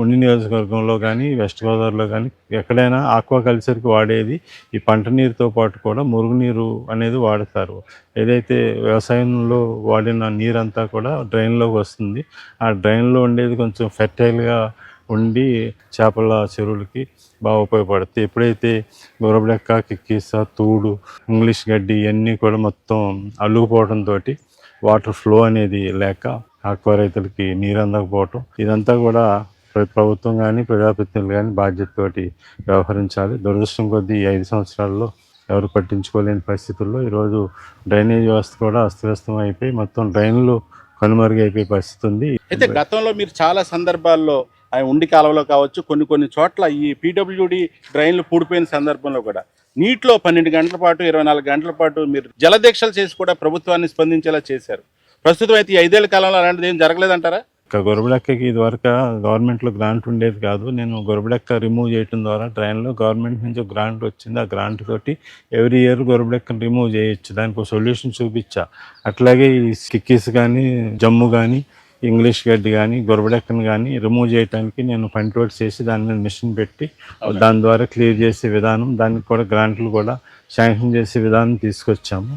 ఉండి నియోజకవర్గంలో కానీ వెస్ట్ గోదావరిలో కానీ ఎక్కడైనా ఆక్వా కల్చర్కి వాడేది ఈ పంట నీరుతో పాటు కూడా మురుగునీరు అనేది వాడతారు. ఏదైతే వ్యవసాయంలో వాడిన నీరంతా కూడా డ్రైన్లోకి వస్తుంది. ఆ డ్రైన్లో ఉండేది కొంచెం ఫెర్టైల్గా ఉండి చేపల చెరువులకి బాగా ఉపయోగపడుతుంది ఎప్పుడైతే గొరబడెక్క కిక్కీస తూడు ఇంగ్లీష్ గడ్డి ఇవన్నీ కూడా మొత్తం అల్లుకుపోవడంతో వాటర్ ఫ్లో అనేది లేక ఆక్వా రైతులకి నీరు అందకపోవటం ఇదంతా కూడా ప్రభుత్వం కానీ ప్రజాప్రతినిధులు కానీ బాధ్యతతోటి వ్యవహరించాలి. దురదృష్టం కొద్దీ ఈ ఐదు సంవత్సరాల్లో ఎవరు పట్టించుకోలేని పరిస్థితుల్లో ఈరోజు డ్రైనేజ్ వ్యవస్థ కూడా అస్తవ్యస్తం అయిపోయి మొత్తం డ్రైన్లు కనుమరుగైపోయే పరిస్థితి ఉంది. అయితే గతంలో మీరు చాలా సందర్భాల్లో ఆ ఉండి కాలంలో కావచ్చు కొన్ని కొన్ని చోట్ల ఈ పీడబ్ల్యూడి డ్రైన్లు పూడిపోయిన సందర్భంలో కూడా నీటిలో పన్నెండు గంటల పాటు ఇరవై నాలుగు గంటల పాటు మీరు జలదీక్షలు చేసి కూడా ప్రభుత్వాన్ని స్పందించేలా చేశారు. ప్రస్తుతం అయితే ఈ ఐదేళ్ళ కాలంలో అలాంటిది ఏం జరగలేదంటారా? ఇంకా గొరబడెక్కకి ఇదివరకు గవర్నమెంట్లో గ్రాంట్ ఉండేది కాదు. నేను గొరబడెక్క రిమూవ్ చేయడం ద్వారా ట్రైన్లో గవర్నమెంట్ నుంచి ఒక గ్రాంట్ వచ్చింది. ఆ గ్రాంట్ తోటి ఎవ్రీ ఇయర్ గొరబడెక్కను రిమూవ్ చేయొచ్చు. దానికి ఒక సొల్యూషన్ చూపించా. అట్లాగే ఈ కిక్కీస్ కానీ జమ్ము కానీ ఇంగ్లీష్ గడ్డి కానీ గొరబడెక్కని కానీ రిమూవ్ చేయడానికి నేను పంటోట్ చేసి దాని మీద మిషన్ పెట్టి దాని ద్వారా క్లియర్ చేసే విధానం దానికి కూడా గ్రాంట్లు కూడా శాంక్షన్ చేసే విధానం తీసుకొచ్చాము.